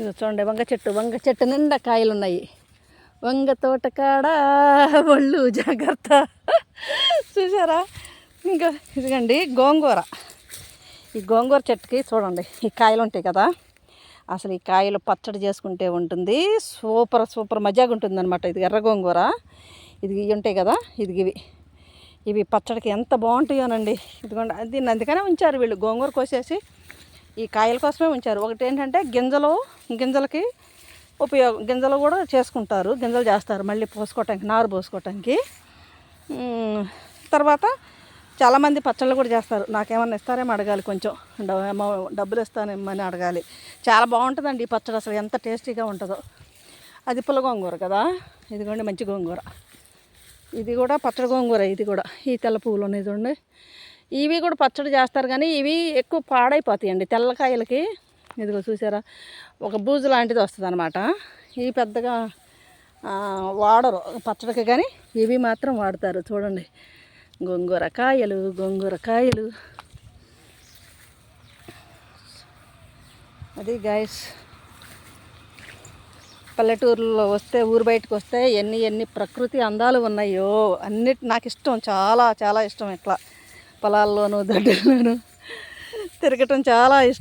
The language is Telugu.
చూడండి వంగ చెట్టు వంగ చెట్టు నిండా కాయలు ఉన్నాయి వంగ తోట కాడ ఒళ్ళు జాగ్రత్త. చూసారా? ఇంకా ఇదిగండి గోంగూర. ఈ గోంగూర చెట్టుకి చూడండి ఈ కాయలు ఉంటాయి కదా? అసలు ఈ కాయలు పచ్చడి చేసుకుంటే ఉంటుంది. సూపర్ సూపర్ మజాగా ఉంటుంది అనమాట ఇది ఎర్ర గోంగూర. ఇది ఇవి ఉంటాయి కదా ఇది ఇవి. ఇవి పచ్చడికి ఎంత బాగుంటాయోనండి. ఇదిగోండి దీన్ని అందుకనే ఉంచారు వీళ్ళు గోంగూర కోసేసి. ఈ కాయల కోసమే ఉంచారు. ఒకటి ఏంటంటే గింజలు గింజలకి ఉపయోగం గింజలు కూడా చేసుకుంటారు. గింజలు చేస్తారు. మళ్ళీ పోసుకోవటానికి నారు పోసుకోవటానికి. తర్వాత చాలామంది పచ్చళ్ళు కూడా చేస్తారు. నాకేమన్నా ఇస్తారేమో అడగాలి కొంచెం. డబ్బులు ఇస్తానేమని అడగాలి. చాలా బాగుంటుందండి ఈ పచ్చడి అసలు. ఎంత టేస్టీగా ఉంటుందో. అది పుల్ల గోంగూర కదా? ఇదిగోండి మంచి గోంగూర. ఇది కూడా పచ్చడి గోంగూర ఇది కూడా. ఈ తెల్ల పువ్వులు ఉన్నాయి చూడండి. ఇవి కూడా పచ్చడి చేస్తారు కానీ ఇవి ఎక్కువ పాడైపోతాయండి తెల్లకాయలకి. ఇదిగో చూసారా? ఒక బూజు లాంటిది వస్తుంది అనమాట ఇవి పెద్దగా వాడరు పచ్చడికి కానీ ఇవి మాత్రం వాడతారు. చూడండి. గోంగూర కాయలు గోంగూర కాయలు. అది గాయస్ పల్లెటూరులో వస్తే ఊరు బయటకు వస్తే ఎన్ని ఎన్ని ప్రకృతి అందాలు ఉన్నాయో అన్నిటి నాకు ఇష్టం. చాలా చాలా ఇష్టం ఇట్లా. పొలాల్లోనూ దడ్డల్లోనూ తిరగటం చాలా ఇష్టం.